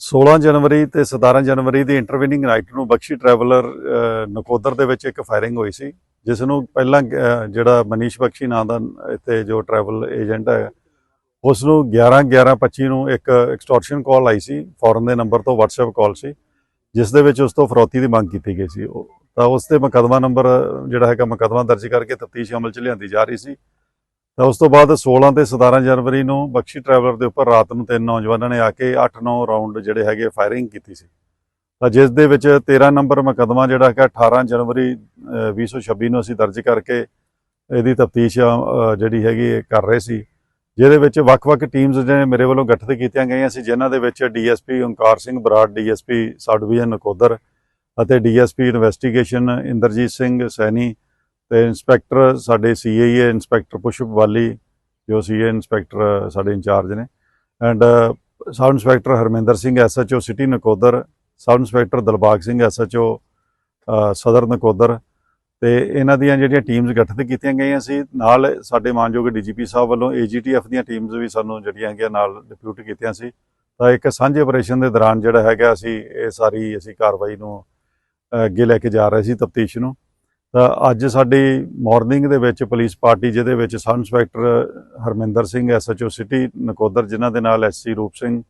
16 ਜਨਵਰੀ ਤੇ 17 ਜਨਵਰੀ ਦੀ ਇੰਟਰਵਿਨਿੰਗ ਨਾਈਟ ਨੂੰ ਬਖਸ਼ੀ ਟਰੈਵਲਰ ਨਕੋਦਰ ਦੇ ਵਿੱਚ ਇੱਕ ਫਾਇਰਿੰਗ ਹੋਈ ਸੀ, ਜਿਸ ਨੂੰ ਪਹਿਲਾਂ ਜਿਹੜਾ ਮਨੀਸ਼ ਬਖਸ਼ੀ ਨਾਂ ਦਾ ਇੱਥੇ ਜੋ ਟਰੈਵਲ ਏਜੰਟ ਹੈ, ਉਸ ਨੂੰ 11 11 25 ਨੂੰ ਇੱਕ ਐਕਸਟੋਰਸ਼ਨ ਕਾਲ ਆਈ ਸੀ ਫੋਰਨ ਦੇ ਨੰਬਰ ਤੋਂ WhatsApp ਕਾਲ ਸੀ, ਜਿਸ ਦੇ ਵਿੱਚ ਉਸ ਤੋਂ ਫਰੋਤੀ ਦੀ ਮੰਗ ਕੀਤੀ ਗਈ ਸੀ। ਉਹ- ਤਾਂ ਉਸ ਤੇ ਮੁਕੱਦਮਾ ਨੰਬਰ ਜਿਹੜਾ ਹੈਗਾ, ਮੁਕੱਦਮਾ ਦਰਜ ਕਰਕੇ ਤਫਤੀਸ਼ ਅਮਲ ਚ ਲਿਆਂਦੀ ਜਾ ਰਹੀ ਸੀ। ਤਾਂ ਉਸ ਤੋਂ ਬਾਅਦ 16 ਤੇ 17 ਜਨਵਰੀ ਨੂੰ ਬਖਸ਼ੀ ਟਰੈਵਲਰ ਦੇ ਉੱਪਰ ਰਾਤ ਨੂੰ ਤਿੰਨ ਨੌਜਵਾਨਾਂ ਨੇ ਆ ਕੇ 8-9 ਰਾਉਂਡ ਜਿਹੜੇ ਹੈਗੇ ਫਾਇਰਿੰਗ ਕੀਤੀ ਸੀ। ਤਾਂ ਜਿਸ ਦੇ ਵਿੱਚ 13 ਨੰਬਰ ਮੁਕੱਦਮਾ ਜਿਹੜਾ ਹੈਗਾ 18 ਜਨਵਰੀ ਅਹ, 2026 ਨੂੰ ਅਸੀਂ ਦਰਜ ਕਰਕੇ ਇਹਦੀ ਤਫਤੀਸ਼ ਜਿਹੜੀ ਹੈਗੀ ਇਹ ਕਰ ਰਹੇ ਸੀ। ਜਿਹਦੇ ਵਿੱਚ ਵੱਖ-ਵੱਖ ਟੀਮਸ ਜਿਹੜੇ ਮੇਰੇ ਵੱਲੋਂ ਗਠਿਤ ਕੀਤੀਆਂ ਗਈਆਂ ਸੀ ਜਿਨ੍ਹਾਂ ਦੇ ਵਿੱਚ DSP Onkar Singh Brar DSP sub division Nakodar ਅਤੇ ਡੀਐਸਪੀ ਇਨਵੈਸਟੀਗੇਸ਼ਨ ਇੰਦਰਜੀਤ ਸਿੰਘ ਸੈਣੀ ਤੇ ਇੰਸਪੈਕਟਰ ਸਾਡੇ ਸੀਏਏ ਇੰਸਪੈਕਟਰ ਪੁਸ਼ਪ ਵਾਲੀ, ਜੋ ਸੀਏ ਇੰਸਪੈਕਟਰ ਸਾਡੇ ਇੰਚਾਰਜ ਨੇ। And sub inspector Harminder Singh SHO city Nakodar. Sub inspector Dalbagh Singh SHO Sadar Nakodar. ਤੇ ਇਹਨਾਂ ਦੀਆਂ ਜਿਹੜੀਆਂ ਟੀਮਸ ਗਠਿਤ ਕੀਤੀਆਂ ਗਈਆਂ ਸੀ, ਨਾਲ ਸਾਡੇ ਮਾਨਯੋਗ ਡੀਜੀਪੀ ਸਾਹਿਬ ਵੱਲੋਂ ਏਜੀਟੀਐਫ ਦੀਆਂ ਟੀਮਸ ਵੀ ਸਾਨੂੰ ਜਿਹੜੀਆਂ ਹੈਗੀਆਂ ਨਾਲ ਡਿਪਿਊਟ ਕੀਤੀਆਂ ਸੀ। ਤਾਂ ਇੱਕ ਸਾਂਝੇ ਆਪਰੇਸ਼ਨ ਦੇ ਦੌਰਾਨ ਜਿਹੜਾ ਹੈਗਾ, ਅਸੀਂ ਇਹ ਸਾਰੀ ਅਸੀਂ ਕਾਰਵਾਈ ਨੂੰ ਅੱਗੇ ਲੈ ਕੇ ਜਾ ਰਹੇ ਸੀ ਤਫਤੀਸ਼ ਨੂੰ। ਤਾਂ ਅੱਜ ਸਾਡੀ ਮਾਰਨਿੰਗ ਦੇ ਵਿੱਚ ਪੁਲਿਸ ਪਾਰਟੀ ਜਿਹਦੇ ਵਿੱਚ sub inspector Harminder Singh SHO city Nakodar, ਜਿਨ੍ਹਾਂ ਦੇ ਨਾਲ ਐਸਸੀ ਰੂਪ ਸਿੰਘ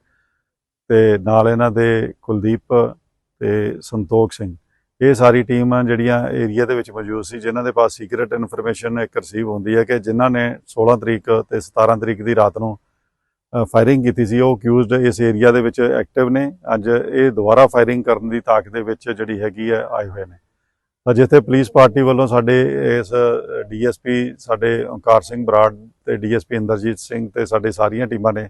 ਤੇ ਨਾਲ ਇਹਨਾਂ ਦੇ ਕੁਲਦੀਪ ਤੇ ਸੰਤੋਖ ਸਿੰਘ। ਇਹ ਸਾਰੀ ਟੀਮਾਂ ਜਿਹੜੀਆਂ ਏਰੀਆ ਦੇ ਵਿੱਚ ਮੌਜੂਦ ਸੀ, ਜਿਨ੍ਹਾਂ ਦੇ ਪਾਸ ਸੀਕ੍ਰੀਟ ਇਨਫੋਰਮੇਸ਼ਨ ਇੱਕ ਰਿਸੀਵ ਹੁੰਦੀ ਹੈ ਕਿ ਜਿਨ੍ਹਾਂ ਨੇ 16 ਤਰੀਕ ਤੇ 17 ਤਰੀਕ ਦੀ ਰਾਤ ਨੂੰ ਫਾਇਰਿੰਗ ਕੀਤੀ ਸੀ। ਉਹ ਅਕਿਊਜ਼ਡ ਇਸ ਏਰੀਆ ਦੇ ਵਿੱਚ ਐਕਟਿਵ ਨੇ। ਅੱਜ ਇਹ ਦੁਬਾਰਾ ਫਾਇਰਿੰਗ ਕਰਨ ਦੀ ਤਾਕ ਦੇ ਵਿੱਚ ਜਿਹੜੀ ਹੈਗੀ ਹੈ ਆਏ ਹੋਏ ਨੇ। ਜਿੱਥੇ ਪੁਲਿਸ ਪਾਰਟੀ ਵੱਲੋਂ ਸਾਡੇ ਇਸ ਡੀਐਸਪੀ, ਸਾਡੇ ਓਂਕਾਰ ਸਿੰਘ ਬਰਾੜ ਤੇ ਡੀਐਸਪੀ ਇੰਦਰਜੀਤ ਸਿੰਘ ਤੇ ਸਾਡੇ ਸਾਰੀਆਂ ਟੀਮਾਂ ਨੇ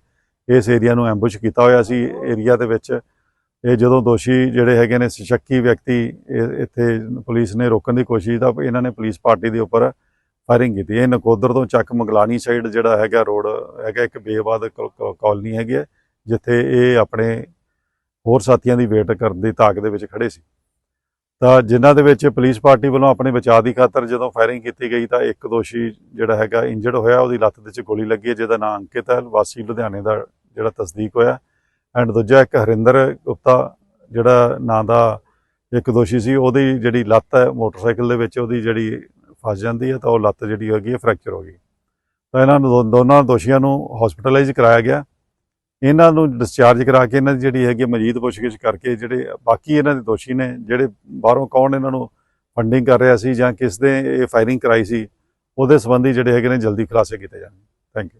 ਇਸ ਏਰੀਆ ਨੂੰ ਐਂਬੁਸ਼ ਕੀਤਾ ਹੋਇਆ ਸੀ, ਏਰੀਆ ਦੇ ਵਿੱਚ। ਇਹ ਜਦੋਂ ਦੋਸ਼ੀ ਜਿਹੜੇ ਹੈਗੇ ਨੇ ਸ਼ੱਕੀ ਵਿਅਕਤੀ, ਇਹ- ਇੱਥੇ ਪੁਲਿਸ ਨੇ ਰੋਕਣ ਦੀ ਕੋਸ਼ਿਸ਼ ਤਾਂ ਇਹਨਾਂ ਨੇ ਪੁਲਿਸ ਪਾਰਟੀ ਦੇ ਉੱਪਰ ਫਾਇਰਿੰਗ ਕੀਤੀ। ਇਹ ਨਕੋਦਰ ਤੋਂ ਚੱਕ ਮਗਲਾਨੀ ਸਾਈਡ ਜਿਹੜਾ ਹੈਗਾ ਰੋਡ ਹੈਗਾ, ਇੱਕ ਬੇਵਾਦ ਕਾਲਨੀ ਹੈਗੀ ਹੈ, ਜਿੱਥੇ ਇਹ ਆਪਣੇ ਹੋਰ ਸਾਥੀਆਂ ਦੀ ਵੇਟ ਕਰਨ ਦੀ ਤਾਕ ਦੇ ਵਿੱਚ ਖੜੇ ਸੀ। ਤਾਂ ਜਿਨ੍ਹਾਂ ਦੇ ਵਿੱਚ ਪੁਲਿਸ ਪਾਰਟੀ ਵੱਲੋਂ ਆਪਣੇ ਬਚਾਅ ਦੀ ਖਾਤਰ ਜਦੋਂ ਫਾਇਰਿੰਗ ਕੀਤੀ ਗਈ ਤਾਂ ਇੱਕ ਦੋਸ਼ੀ ਜਿਹੜਾ ਹੈਗਾ ਇੰਜਰਡ ਹੋਇਆ, ਉਹਦੀ ਲੱਤ ਦੇ ਵਿੱਚ ਗੋਲੀ ਲੱਗੀ ਹੈ, ਜਿਹਦਾ ਨਾਮ ਅੰਕਿਤ ਹੈ, ਵਾਸੀ ਲੁਧਿਆਣੇ ਦਾ ਜਿਹੜਾ ਤਸਦੀਕ ਹੋਇਆ। ਐਂਡ ਦੂਜਾ ਇੱਕ ਹਰਿੰਦਰ ਗੁਪਤਾ, ਜਿਹੜਾ ਨਾਂ ਦਾ ਇੱਕ ਦੋਸ਼ੀ ਸੀ, ਉਹਦੀ ਜਿਹੜੀ ਲੱਤ ਹੈ, ਮੋਟਰਸਾਈਕਲ ਦੇ ਵਿੱਚ ਉਹਦੀ ਜਿਹੜੀ ਫਸ ਜਾਂਦੀ ਹੈ, ਤਾਂ ਉਹ ਲੱਤ ਜਿਹੜੀ ਹੈਗੀ ਹੈ ਫ੍ਰੈਕਚਰ ਹੋ ਗਈ। ਤਾਂ ਇਹਨਾਂ ਨੂੰ ਦੋ- ਦੋਨਾਂ ਦੋਸ਼ੀਆਂ ਨੂੰ ਹਸਪੀਟਲਾਈਜ਼ ਕਰਾਇਆ ਗਿਆ। ਇਹਨਾਂ ਨੂੰ ਡਿਸਚਾਰਜ ਕਰਾ ਕੇ ਇਹਨਾਂ ਦੀ ਜਿਹੜੀ ਹੈਗੀ ਹੈ ਮਜੀਦ ਪੁੱਛਗਿੱਛ ਕਰਕੇ ਜਿਹੜੇ ਬਾਕੀ ਇਹਨਾਂ ਦੇ ਦੋਸ਼ੀ ਨੇ, ਜਿਹੜੇ ਬਾਹਰੋਂ ਕੌਣ ਇਹਨਾਂ ਨੂੰ ਫੰਡਿੰਗ ਕਰ ਰਿਹਾ ਸੀ ਜਾਂ ਕਿਸ ਦੇ ਇਹ ਫਾਇਰਿੰਗ ਕਰਾਈ ਸੀ, ਉਹਦੇ ਸੰਬੰਧੀ ਜਿਹੜੇ ਹੈਗੇ ਨੇ ਜਲਦੀ ਖੁਲਾਸੇ ਕੀਤੇ ਜਾਣਗੇ। Thank you